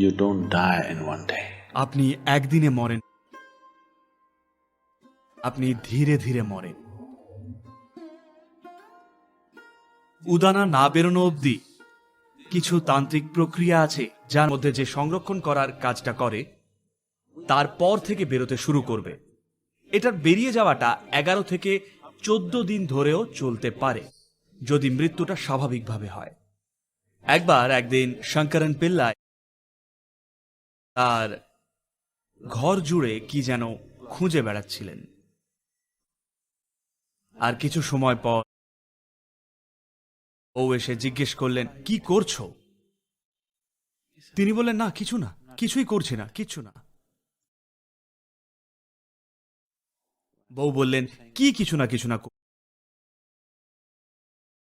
You don't die in one day. আপনি একদিনে মরেন। আপনি ধীরে ধীরে মরেন। উদানা না বেরোনো অবধি কিছু তান্ত্রিক প্রক্রিয়া আছে, যার মধ্যে যে সংরক্ষণ করার কাজটা করে তারপর থেকে বেরোতে শুরু করবে। এটার বেরিয়ে যাওয়াটা এগারো থেকে চোদ্দ দিন ধরেও চলতে পারে, যদি মৃত্যুটা স্বাভাবিকভাবে হয়। একবার একদিন শঙ্করন পিল্লাই তার ঘর জুড়ে কি যেন খুঁজে বেড়াচ্ছিলেন। আর কিছু সময় পর ও এসে জিজ্ঞেস করলেন, কি করছ? তিনি বললেন, না, কিছু না, কিছুই করছি না, কিছু না। বউ বললেন, কি কিছু না কিছু না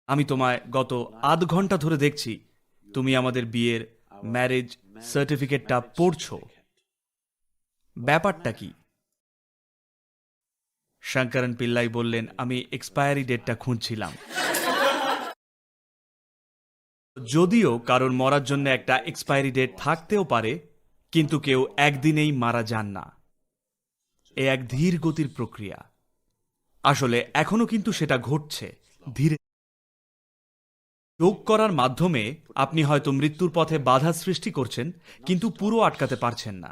আমি তোমায় গত আধ ঘণ্টা ধরে দেখছি, তুমি আমাদের বিয়ের ম্যারেজ সার্টিফিকেটটা পড়ছো। ব্যাপারটা কি? শঙ্করন পিল্লাই বললেন, আমি এক্সপায়ারি ডেটটা খুঁজছিলাম। যদিও কারোর মরার জন্য একটা এক্সপায়ারি ডেট থাকতেও পারে, কিন্তু কেউ একদিনেই মারা যান না। এ এক ধীর গতির প্রক্রিয়া। আসলে এখনও কিন্তু সেটা ঘটছে, ধীরে যোগ করার মাধ্যমে আপনি হয়তো মৃত্যুর পথে বাধা সৃষ্টি করছেন, কিন্তু পুরো আটকাতে পারছেন না।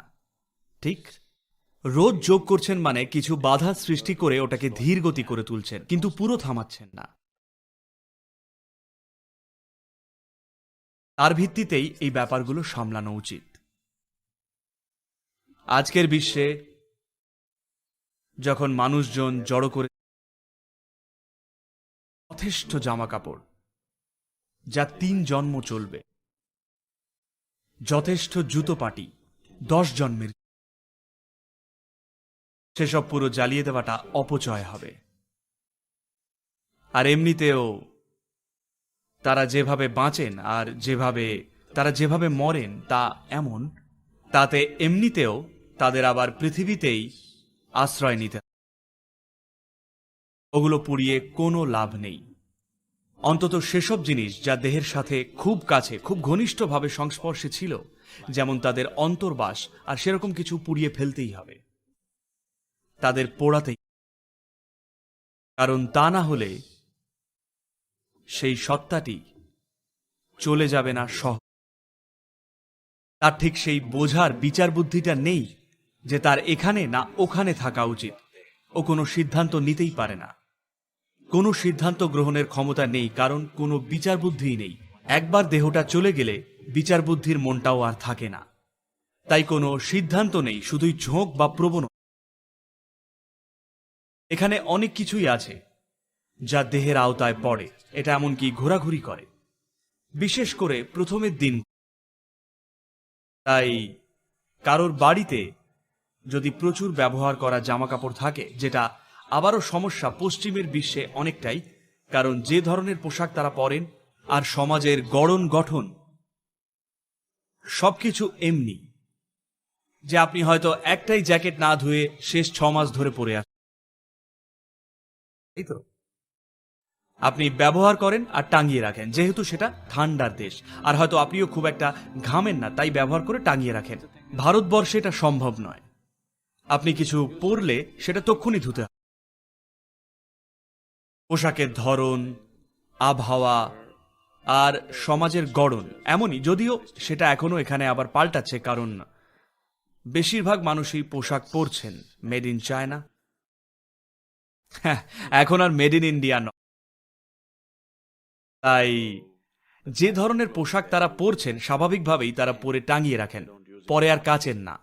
ঠিক? রোজ যোগ করছেন মানে কিছু বাধা সৃষ্টি করে ওটাকে ধীর গতি করে তুলছেন, কিন্তু পুরো থামাচ্ছেন না। তার ভিত্তিতেই এই ব্যাপারগুলো সামলানো উচিত। আজকের বিশ্বে যখন মানুষজন জড়ো করে যথেষ্ট জামা কাপড় যা তিন জন্ম চলবে। যথেষ্ট জুতো পাটি, দশ জন্মের। সেসব পুরো জ্বালিয়ে দেওয়াটা অপচয় হবে। আর এমনিতেও তারা যেভাবে বাঁচেন আর যেভাবে, তারা যেভাবে মরেন তা এমন, তাতে এমনিতেও তাদের আবার পৃথিবীতেই আশ্রয় নিতে। ওগুলো পুড়িয়ে কোনো লাভ নেই। অন্তত সেসব জিনিস যা দেহের সাথে খুব কাছে, খুব ঘনিষ্ঠভাবে সংস্পর্শে ছিল, যেমন তাদের অন্তর্বাস আর সেরকম কিছু পুড়িয়ে ফেলতেই হবে। তাদের পোড়াতেই কারণ তা না হলে সেই সত্তাটি চলে যাবে না সহ। তার ঠিক সেই বোঝার বিচার বুদ্ধিটা নেই যে তার এখানে না ওখানে থাকা উচিত। ও কোনো সিদ্ধান্ত নিতেই পারে না। কোনো সিদ্ধান্ত গ্রহণের ক্ষমতা নেই, কারণ কোনো বিচার বুদ্ধিই নেই। একবার দেহটা চলে গেলে বিচার বুদ্ধির মনটাও আর থাকে না। তাই কোনো সিদ্ধান্ত নেই, শুধুই ঝোঁক বা প্রবণ এখানে অনেক কিছুই আছে যা দেহের আওতায় পড়ে। এটা এমনকি ঘোরাঘুরি করে। বিশেষ করে প্রথমের দিন। তাই কারোর বাড়িতে যদি প্রচুর ব্যবহার করা জামা কাপড় থাকে, যেটা আবারও সমস্যা পশ্চিমের বিশ্বে অনেকটাই, কারণ যে ধরনের পোশাক তারা পরেন আর সমাজের গড়ন গঠন সবকিছু এমনি। যে আপনি হয়তো একটাই জ্যাকেট না ধুয়ে শেষ ছ মাস ধরে পরে আসেন এই তো। আপনি ব্যবহার করেন আর টাঙিয়ে রাখেন, যেহেতু সেটা ঠান্ডার দেশ, আর হয়তো আপনিও খুব একটা ঘামেন না, তাই ব্যবহার করে টাঙিয়ে রাখেন। ভারতবর্ষে এটা সম্ভব নয়। আপনি কিছু পরলে সেটা তক্ষুনি ধুতে পোশাকের ধরন, আবহাওয়া আর সমাজের গড়ন এমনই, যদিও সেটা এখনও এখানে আবার পাল্টাচ্ছে কারণ বেশিরভাগ মানুষই পোশাক পরছেন মেড ইন চায়না হ্যাঁ এখন আর মেড ইন ইন্ডিয়া নয় তাই যে ধরনের পোশাক তারা পরছেন, স্বাভাবিকভাবেই তারা পরে টাঙিয়ে রাখেন, পরে আর কাচেন না।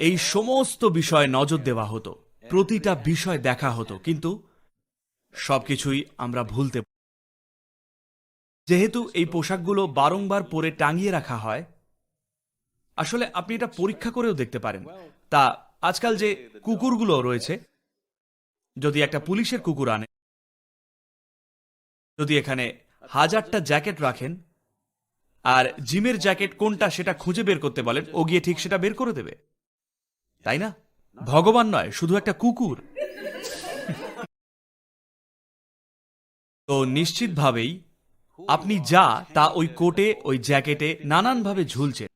এই সমস্ত বিষয়ে নজর দেওয়া হতো, প্রতিটা বিষয় দেখা হতো, কিন্তু সবকিছুই আমরা ভুলতে যেহেতু এই পোশাকগুলো বারংবার পরে টাঙিয়ে রাখা হয়, আসলে আপনি এটা পরীক্ষা করেও দেখতে পারেন। তা আজকাল যে কুকুরগুলো রয়েছে, যদি একটা পুলিশের কুকুর আনে, যদি এখানে হাজারটা জ্যাকেট রাখেন, আর জিমের জ্যাকেট কোনটা সেটা খুঁজে বের করতে বলেন, ও গিয়ে ঠিক সেটা বের করে দেবে। তাই না? ভগবান নয়, শুধু একটা কুকুর। তো নিশ্চিতভাবেই আপনি যা তা ওই কোটে, ওই জ্যাকেটে নানানভাবে ঝুলছে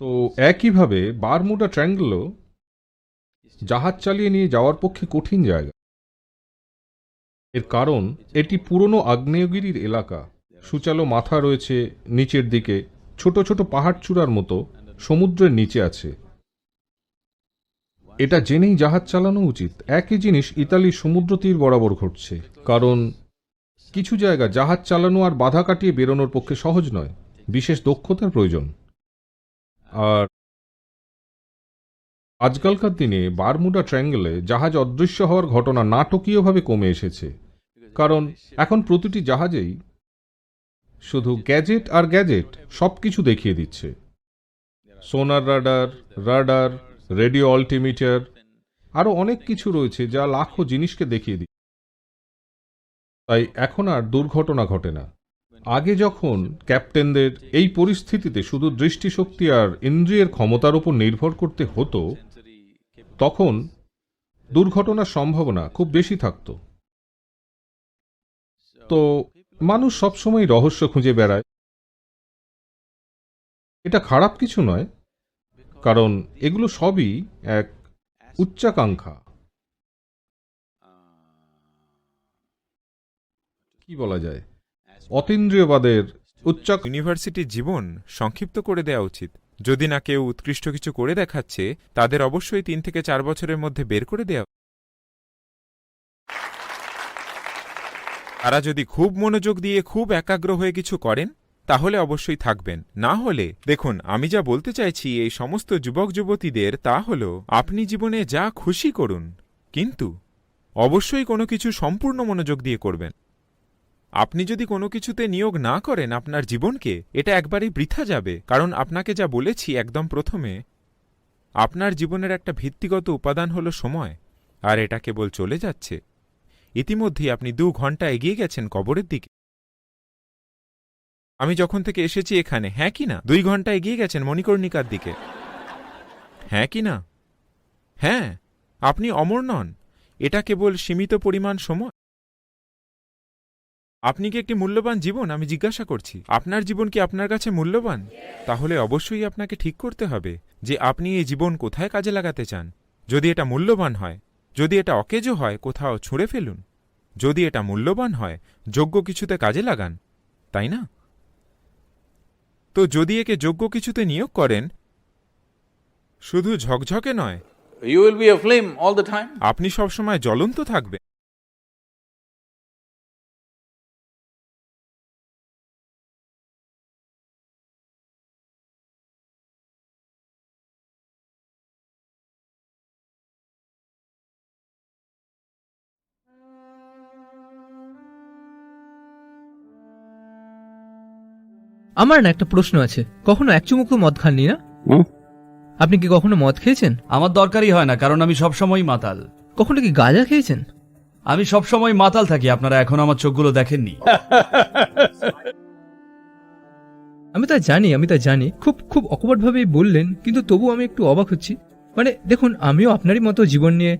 তো একইভাবে বারমুডা ট্র্যাঙ্গলও জাহাজ চালিয়ে নিয়ে যাওয়ার পক্ষে কঠিন জায়গা। এর কারণ, এটি পুরনো আগ্নেয়গিরির এলাকা। সুচালো মাথা রয়েছে নিচের দিকে, ছোট ছোট পাহাড় চূড়ার মতো সমুদ্রের নিচে আছে। এটা জেনেই জাহাজ চালানো উচিত। একই জিনিস ইতালির সমুদ্র তীর বরাবর ঘটছে। কারণ কিছু জায়গা জাহাজ চালানো আর বাধা কাটিয়ে বেরোনোর পক্ষে সহজ নয়, বিশেষ দক্ষতার প্রয়োজন। আর আজকালকার দিনে বারমুডা ট্র্যাঙ্গেলে জাহাজ অদৃশ্য হওয়ার ঘটনা নাটকীয়ভাবে কমে এসেছে। কারণ এখন প্রতিটি জাহাজেই শুধু গ্যাজেট আর গ্যাজেট সব কিছু দেখিয়ে দিচ্ছে। সোনার রাডার রাডার রেডিও অল্টিমিটার আরও অনেক কিছু রয়েছে যা লাখো জিনিসকে দেখিয়ে দিচ্ছে। তাই এখন আর দুর্ঘটনা ঘটে না। আগে যখন ক্যাপ্টেনদের এই পরিস্থিতিতে শুধু দৃষ্টিশক্তি আর ইন্দ্রিয়ের ক্ষমতার উপর নির্ভর করতে হতো, তখন দুর্ঘটনার সম্ভাবনা খুব বেশি থাকত। তো মানুষ সবসময় রহস্য খুঁজে বেড়ায়। এটা খারাপ কিছু নয় কারণ এগুলো সবই এক উচ্চাকাঙ্ক্ষা। কি বলা যায়? অতীন্দ্রিয়বাদের উচ্চাক ইউনিভার্সিটির জীবন সংক্ষিপ্ত করে দেওয়া উচিত। যদি না কেউ উৎকৃষ্ট কিছু করে দেখাচ্ছে, তাদের অবশ্যই তিন থেকে চার বছরের মধ্যে বের করে দেওয়া তারা যদি খুব মনোযোগ দিয়ে খুব একাগ্র হয়ে কিছু করেন তাহলে অবশ্যই থাকবেন। না হলে, দেখুন, আমি যা বলতে চাইছি এই সমস্ত যুবক যুবতীদের তা হল, আপনি জীবনে যা খুশি করুন, কিন্তু অবশ্যই কোনো কিছু সম্পূর্ণ মনোযোগ দিয়ে করবেন। আপনি যদি কোনো কিছুতে নিয়োগ না করেন আপনার জীবনকে, এটা একবারই বৃথা যাবে। কারণ আপনাকে যা বলেছি একদম প্রথমে, আপনার জীবনের একটা ভিত্তিগত উপাদান হল সময়, আর এটা কেবল চলে যাচ্ছে। ইতিমধ্যেই আপনি দু ঘণ্টা এগিয়ে গেছেন কবরের দিকে। আমি যখন থেকে এসেছি এখানে হ্যাঁ কি না? দুই ঘণ্টা এগিয়ে গেছেন মণিকর্ণিকার দিকে। হ্যাঁ কি না? হ্যাঁ আপনি অমর নন। এটা কেবল সীমিত পরিমাণ সময়। আপনি কি একটি মূল্যবান জীবন? আমি জিজ্ঞাসা করছি। আপনার জীবন কি আপনার কাছে মূল্যবান? তাহলে অবশ্যই আপনাকে ঠিক করতে হবে যে আপনি এই জীবন কোথায় কাজে লাগাতে চান। যদি এটা মূল্যবান হয়, যদি এটা অকেজো হয়, কোথাও ছুঁড়ে ফেলুন। যদি এটা মূল্যবান হয়, যোগ্য কিছুতে কাজে লাগান। তাই না? তো যদি একে যোগ্য কিছুতে নিয়োগ করেন শুধু ঝকঝকে নয় You will be aflame all the time. আপনি সবসময় জ্বলন্ত থাকবে আমার না একটা প্রশ্ন আছে। কখনো এক চুমুকও মদ খাননি না? আপনি কি কখনো মদ খেয়েছেন? আমার দরকারই হয় না কারণ আমি সবসময় মাতাল। কখনো কি গাঁজা খেয়েছেন? আমি সবসময় মাতাল থাকি আপনারা এখন আমার চোখগুলো দেখেননি। আমি তা জানি আমি তা জানি। খুব খুব অকপটভাবেই বললেন কিন্তু তবু আমি একটু অবাক হচ্ছি। মানে দেখুন আমিও আপনারই মতো জীবন নিয়ে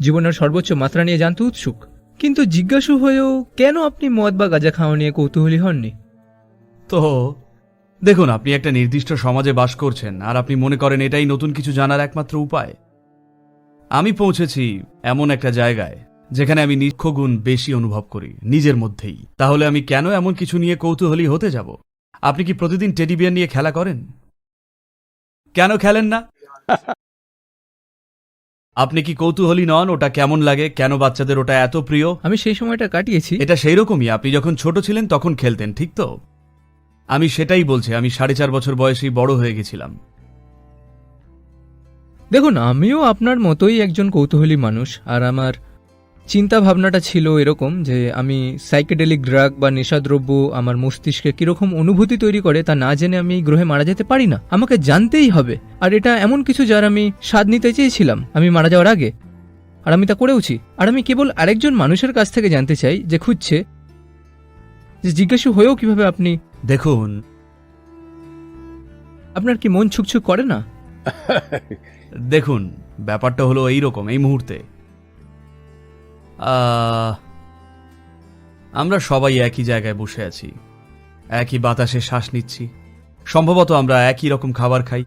জীবনের সর্বোচ্চ মাত্রা নিয়ে জানতে উৎসুক। কিন্তু জিজ্ঞাসু হয়েও কেন আপনি মদ বা গাঁজা খাওয়া নিয়ে কৌতূহলী হননি? তো দেখুন আপনি একটা নির্দিষ্ট সমাজে বাস করছেন আর আপনি মনে করেন এটাই নতুন কিছু জানার একমাত্র উপায়। আমি পৌঁছেছি এমন একটা জায়গায় যেখানে আমি নিক্ষগুণ বেশি অনুভব করি নিজের মধ্যেই। তাহলে আমি কেন এমন কিছু নিয়ে কৌতূহলী হতে যাব? আপনি কি প্রতিদিন টেডি বিয়ার নিয়ে খেলা করেন? কেন খেলেন না? আপনি কি কৌতূহলী নন? ওটা কেমন লাগে? কেন বাচ্চাদের ওটা এত প্রিয়? আমি সেই সময়টা কাটিয়েছি। এটা সেই রকমই আপনি যখন ছোট ছিলেন তখন খেলতেন ঠিক তো? আমি সেটাই বলছি, আমি সাড়ে চার বছর বয়সেই বড় হয়ে গেছিলাম। দেখুন, আমিও আপনার মতোই একজন কৌতূহলী মানুষ, আর আমার চিন্তা ভাবনাটা ছিল এরকম যে আমি সাইকেডেলিক ড্রাগ বা নেশাদ্রব্য আমার মস্তিষ্কে কীরকম অনুভূতি তৈরি করে তা না জেনে আমি এই গ্রহে মারা যেতে পারি না। আমাকে জানতেই হবে। আর এটা এমন কিছু যার আমি স্বাদ নিতে চেয়েছিলাম। আমি মারা যাওয়ার আগে। আর আমি তা করেওছি। আর আমি কেবল আরেকজন মানুষের কাছ থেকে জানতে চাই যে খুঁজছে। যে জিজ্ঞাসু হয়েও কীভাবে আপনি দেখুন। আপনার কি মন ছুকছুক করে না? দেখুন, ব্যাপারটা হলো এই রকম, এই মুহূর্তে। আমরা সবাই একই জায়গায় বসে আছি। একই বাতাসে শ্বাস নিচ্ছি। সম্ভবত আমরা একই রকম খাবার খাই।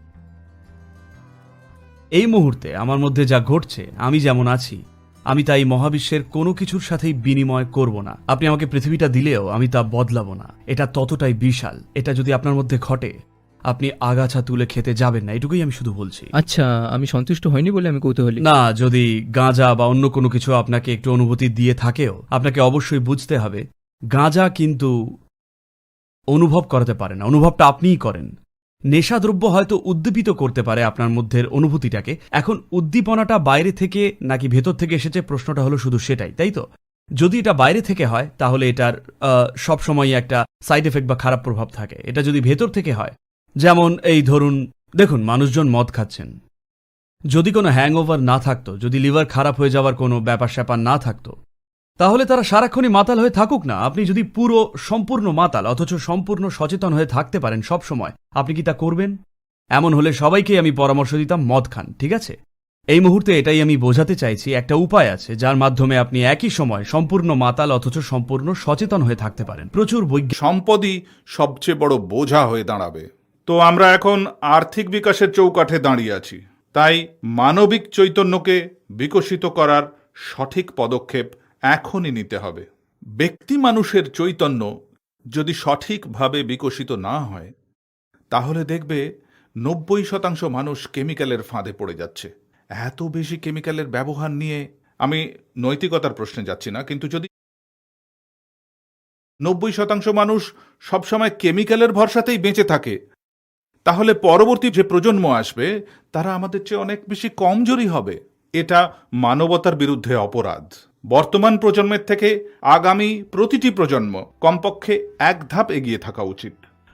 এই মুহূর্তে আমার মধ্যে যা ঘটছে, আমি যেমন আছি আমি তাই মহাবিশ্বের কোনো কিছুর সাথেই বিনিময় করব না। আপনি আমাকে পৃথিবীটা দিলেও আমি তা বদলাবো না। এটা ততটাই বিশাল। এটা যদি আপনার মধ্যে ঘটে আপনি আগাছা তুলে খেতে যাবেন না। এটুকুই আমি শুধু বলছি। আচ্ছা আমি সন্তুষ্ট হইনি বলে আমি কৌতূহলী। না যদি গাঁজা বা অন্য কোনো কিছু আপনাকে একটু অনুভূতি দিয়ে থাকেও আপনাকে অবশ্যই বুঝতে হবে গাঁজা কিন্তু অনুভব করাতে পারে না। অনুভবটা আপনিই করেন। নেশাদ্রব্য হয়তো উদ্দীপিত করতে পারে আপনার মধ্যের অনুভূতিটাকে। এখন উদ্দীপনাটা বাইরে থেকে নাকি ভেতর থেকে এসেছে প্রশ্নটা হলো শুধু সেটাই, তাই তো? যদি এটা বাইরে থেকে হয়, তাহলে এটার সব সময় একটা সাইড এফেক্ট বা খারাপ প্রভাব থাকে। এটা যদি ভেতর থেকে হয়, যেমন এই ধরুন, দেখুন, মানুষজন মদ খাচ্ছেন। যদি কোনো হ্যাংওভার না থাকতো, যদি লিভার খারাপ হয়ে যাওয়ার কোনো ব্যাপার স্যাপার না থাকতো তাহলে তারা সারাক্ষণই মাতাল হয়ে থাকুক না? আপনি যদি পুরো সম্পূর্ণ মাতাল, অথচ সম্পূর্ণ সচেতন হয়ে থাকতে পারেন সব সময়, আপনি কি তা করবেন? এমন হলে সবাইকে আমি পরামর্শ দিতাম মদ খান, ঠিক আছে? এই মুহূর্তে এটাই আমি বোঝাতে চাইছি, একটা উপায় আছে, যার মাধ্যমে আপনি একই সময় সম্পূর্ণ মাতাল, অথচ সম্পূর্ণ সচেতন হয়ে থাকতে পারেন। প্রচুর বৈজ্ঞানিক সম্পদই সবচেয়ে বড় বোঝা হয়ে দাঁড়াবে। তো আমরা এখন আর্থিক বিকাশের চৌকাঠে দাঁড়িয়ে আছি। তাই মানবিক চৈতন্যকে বিকশিত করার সঠিক পদক্ষেপ এখনই নিতে হবে। ব্যক্তি মানুষের চৈতন্য যদি সঠিকভাবে বিকশিত না হয়, তাহলে দেখবে নব্বই শতাংশ মানুষ কেমিক্যালের ফাঁদে পড়ে যাচ্ছে। এত বেশি কেমিক্যালের ব্যবহার নিয়ে আমি নৈতিকতার প্রশ্নে যাচ্ছি না, কিন্তু যদি নব্বই শতাংশ মানুষ সবসময় কেমিক্যালের ভরসাতেই বেঁচে থাকে, তাহলে পরবর্তী যে প্রজন্ম আসবে, তারা আমাদের চেয়ে অনেক বেশি কমজোরি হবে। এটা মানবতার বিরুদ্ধে অপরাধ। বর্তমান প্রজন্মের থেকে আগামী প্রতিটি প্রজন্ম কমপক্ষে এক ধাপ এগিয়ে থাকা উচিত।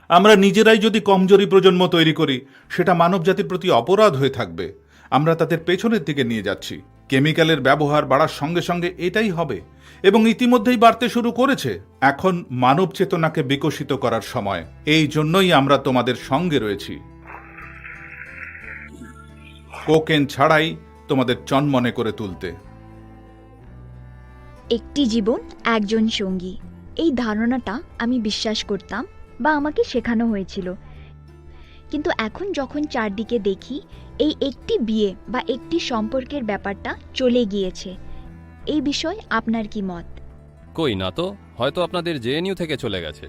আমরা নিজেরাই যদি কমজোরি প্রজন্ম তৈরি করি, সেটা মানবজাতির প্রতি অপরাধ হয়ে থাকবে। আমরা তাদের পেছনের দিকে নিয়ে যাচ্ছি। কেমিক্যালের ব্যবহার বাড়ার সঙ্গে সঙ্গে এটাই হবে এবং ইতিমধ্যেই বাড়তে শুরু করেছে এখন মানব চেতনাকে বিকশিত করার সময়। এই জন্যই আমরা তোমাদের সঙ্গে রয়েছি। কোকেন ছাড়াই তোমাদের চনমনে করে তুলতে। একটি জীবন, একজন সঙ্গী। এই ধারণাটা আমি বিশ্বাস করতাম বা আমাকে শেখানো হয়েছিল। কিন্তু এখন যখন চারদিকে দেখি, এই একটি বিয়ে বা একটি সম্পর্কের ব্যাপারটা চলে গিয়েছে। এই বিষয়ে আপনার কি মত? কই না তো, হয়তো আপনাদের জেএনইউ থেকে চলে গেছে।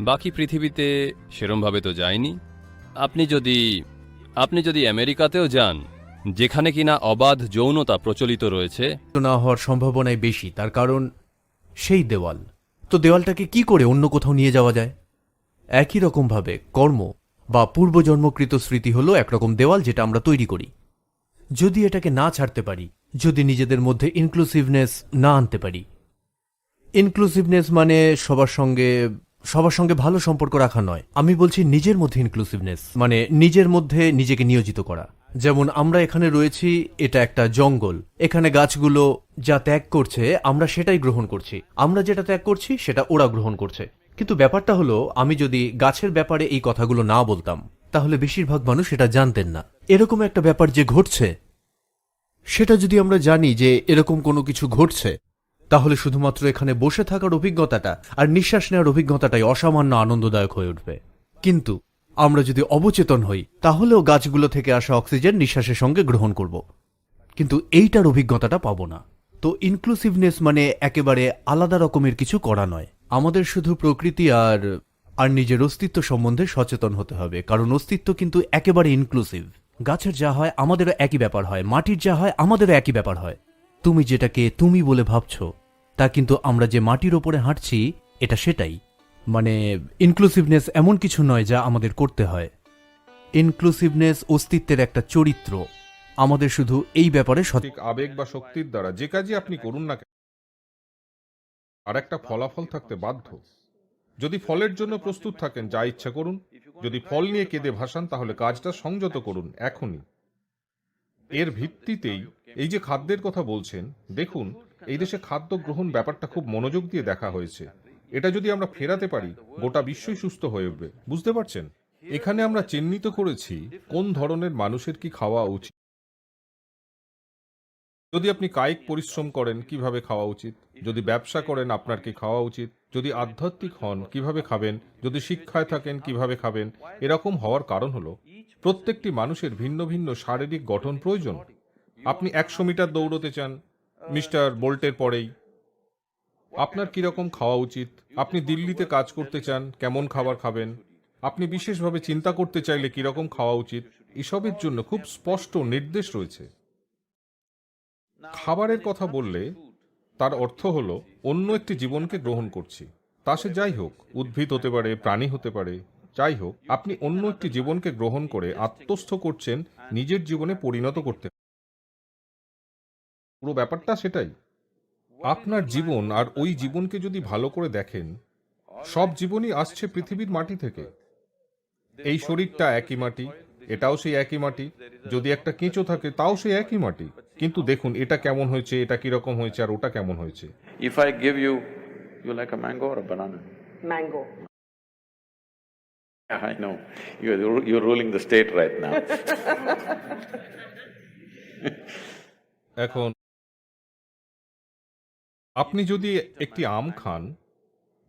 বাকি পৃথিবীতে সেরমভাবে তো যায়নি আপনি যদি আপনি যদি আমেরিকাতেও যান, যেখানে কিনা অবাধ যৌনতা প্রচলিত রয়েছে, না হওয়ার সম্ভাবনাই বেশি, তার কারণ সেই দেওয়াল। তো দেওয়ালটাকে কি করে অন্য কোথাও নিয়ে যাওয়া যায়? একই রকমভাবে কর্ম বা পূর্বজন্মকৃত স্মৃতি হলো একরকম দেওয়াল যেটা আমরা তৈরি করি। যদি এটাকে না ছাড়তে পারি, যদি নিজেদের মধ্যে ইনক্লুসিভনেস না আনতে পারি। ইনক্লুসিভনেস মানে সবার সঙ্গে সবার সঙ্গে ভালো সম্পর্ক রাখা নয়। আমি বলছি নিজের মধ্যে ইনক্লুসিভনেস মানে নিজের মধ্যে নিজেকে নিয়োজিত করা। যেমন আমরা এখানে রয়েছি, এটা একটা জঙ্গল। এখানে গাছগুলো যা ত্যাগ করছে, আমরা সেটাই গ্রহণ করছি। আমরা যেটা ত্যাগ করছি, সেটা ওরা গ্রহণ করছে। কিন্তু ব্যাপারটা হলো, আমি যদি গাছের ব্যাপারে এই কথাগুলো না বলতাম, তাহলে বেশিরভাগ মানুষ এটা জানতেন না। এরকম একটা ব্যাপার যে ঘটছে, সেটা যদি আমরা জানি যে এরকম কোনো কিছু ঘটছে তাহলে শুধুমাত্র এখানে বসে থাকার অভিজ্ঞতাটা আর নিঃশ্বাস নেওয়ার অভিজ্ঞতাটাই অসামান্য আনন্দদায়ক হয়ে উঠবে। কিন্তু আমরা যদি অবচেতন হই, তাহলেও গাছগুলো থেকে আসা অক্সিজেন নিঃশ্বাসের সঙ্গে গ্রহণ করব। কিন্তু এইটার অভিজ্ঞতাটা পাবো না। তো ইনক্লুসিভনেস মানে একেবারে আলাদা রকমের কিছু করা নয়। আমাদের শুধু প্রকৃতি আর আর নিজের অস্তিত্ব সম্বন্ধে সচেতন হতে হবে। কারণ অস্তিত্ব কিন্তু একেবারে ইনক্লুসিভ গাছের যা হয় আমাদেরও একই ব্যাপার হয়, মাটির যা হয় আমাদেরও একই ব্যাপার হয়। তুমি যেটাকে তুমি বলে ভাবছ, তা কিন্তু আমরা যে মাটির ওপরে হাঁটছি, এটা সেটাই। মানে ইনক্লুসিভনেস এমন কিছু নয় যা আমাদের করতে হয়। ইনক্লুসিভনেস অস্তিত্বের একটা চরিত্র। আমাদের শুধু এই ব্যাপারে সঠিক ঠিক আবেগ বা শক্তির দ্বারা যে কাজই আপনি করুন না কেন, আর একটা ফলাফল থাকতে বাধ্য। যদি ফলের জন্য প্রস্তুত থাকেন, যা ইচ্ছা করুন, যদি ফল নিয়ে কেঁদে ভাসান, তাহলে কাজটা সংযত করুন, এখনই। এর ভিত্তিতেই এই যে খাদ্যের কথা বলছেন, দেখুন, এই দেশে খাদ্য গ্রহণ ব্যাপারটা খুব মনোযোগ দিয়ে দেখা হয়েছে। এটা যদি আমরা ফেরাতে পারি, গোটা বিশ্বই সুস্থ হয়ে উঠবে। বুঝতে পারছেন? এখানে আমরা চিহ্নিত করেছি কোন ধরনের মানুষের কি খাওয়া উচিত। যদি আপনি কায়িক পরিশ্রম করেন, কীভাবে খাওয়া উচিত? যদি ব্যবসা করেন, আপনার কি খাওয়া উচিত? যদি আধ্যাত্মিক হন, কীভাবে খাবেন? যদি শিক্ষায় থাকেন, কীভাবে খাবেন? এরকম হওয়ার কারণ হলো, প্রত্যেকটি মানুষের ভিন্ন ভিন্ন শারীরিক গঠন প্রয়োজন। আপনি একশো মিটার দৌড়তে চান, মিস্টার বোল্টের পরেই। আপনার কীরকম খাওয়া উচিত? আপনি দিল্লিতে কাজ করতে চান, কেমন খাবার খাবেন? আপনি বিশেষভাবে চিন্তা করতে চাইলে কীরকম খাওয়া উচিত? এসবের জন্য খুব স্পষ্ট নির্দেশ রয়েছে। খাবারের কথা বললে তার অর্থ হল, অন্য একটি জীবনকে গ্রহণ করছি। তা সে যাই হোক, উদ্ভিদ হতে পারে, প্রাণী হতে পারে, যাই হোক, আপনি অন্য একটি জীবনকে গ্রহণ করে আত্মস্থ করছেন, নিজের জীবনে পরিণত করতে পুরো ব্যাপারটা সেটাই আপনার জীবন আর ওই জীবনকে যদি ভালো করে দেখেন সব জীবনই আসছে পৃথিবীর মাটি থেকে এই শরীরটা একই মাটি এটাও সেই একই মাটি যদি একটা কেঁচো থাকে তাও সেই একই মাটি কিন্তু দেখুন এটা কেমন হয়েছে এটা কীরকম হয়েছে আর ওটা কেমন হয়েছে If I give you, you like a mango or a banana? Mango. Yeah, I know. You're, you're ruling the state right now. এখন আপনি যদি একটি আম খান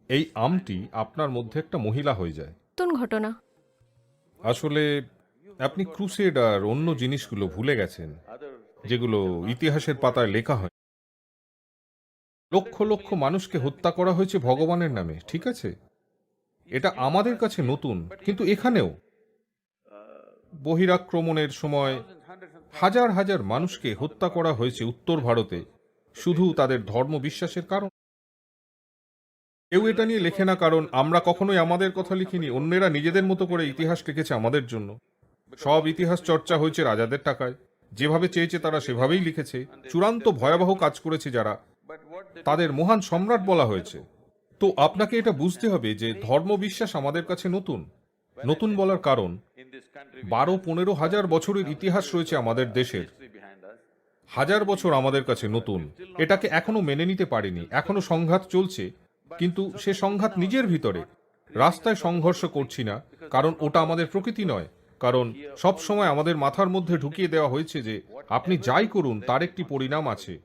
এই আমটি আপনার মধ্যে একটা মহিলা হয়ে যায়। নতুন ঘটনা। আসলে আপনি ক্রুসেড আর অন্য জিনিসগুলো ভুলে গেছেন যেগুলো ইতিহাসের পাতায় লেখা হয়। লক্ষ লক্ষ মানুষকে হত্যা করা হয়েছে ভগবানের নামে ঠিক আছে? এটা আমাদের কাছে নতুন কিন্তু এখানেও। বহিরাক্রমণের সময় হাজার হাজার মানুষকে হত্যা করা হয়েছে উত্তর ভারতে শুধু তাদের ধর্ম বিশ্বাসের কারণ? কেউ এটা নিয়ে লেখে না, কারণ আমরা কখনোই আমাদের কথা লিখিনি, অন্যেরা নিজেদের মতো করে ইতিহাস লিখেছে আমাদের জন্য। সব ইতিহাস চর্চা হয়েছে রাজাদের টাকায়। যেভাবে চেয়েছে তারা সেভাবেই লিখেছে। চূড়ান্ত ভয়াবহ কাজ করেছে যারা। তাদের মহান সম্রাট বলা হয়েছে। তো আপনাকে এটা বুঝতে হবে যে ধর্ম বিশ্বাস আমাদের কাছে নতুন। নতুন বলার কারণ বারো পনেরো হাজার বছরের ইতিহাস রয়েছে আমাদের দেশের। হাজার বছর আমাদের কাছে নতুন। এটাকে এখনও মেনে নিতে পারিনি। এখনও সংঘাত চলছে, কিন্তু সে সংঘাত নিজের ভিতরে। রাস্তায় সংঘর্ষ করছি না, কারণ ওটা আমাদের প্রকৃতি নয়। কারণ সব সময় আমাদের মাথার মধ্যে ঢুকিয়ে দেওয়া হয়েছে যে, আপনি যাই করুন, তার একটি পরিণাম আছে।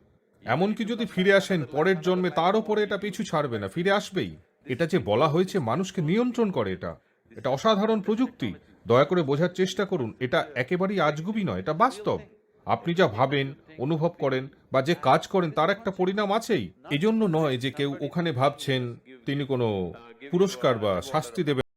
এমনকি যদি ফিরে আসেন, পরের জন্মে তার উপরে এটা পিছু ছাড়বে না, ফিরে আসবেই। এটা যে বলা হয়েছে, মানুষকে নিয়ন্ত্রণ করে এটা। এটা অসাধারণ প্রযুক্তি। দয়া করে বোঝার চেষ্টা করুন, এটা একেবারেই আজগুবি নয়, এটা বাস্তব। আপনি যা ভাবেন, অনুভব করেন বা যে কাজ করেন তার একটা পরিণাম আছেই। এজন্য নয় যে কেউ ওখানে ভাবছেন তিনি কোনো পুরস্কার বা শাস্তি দেবেন।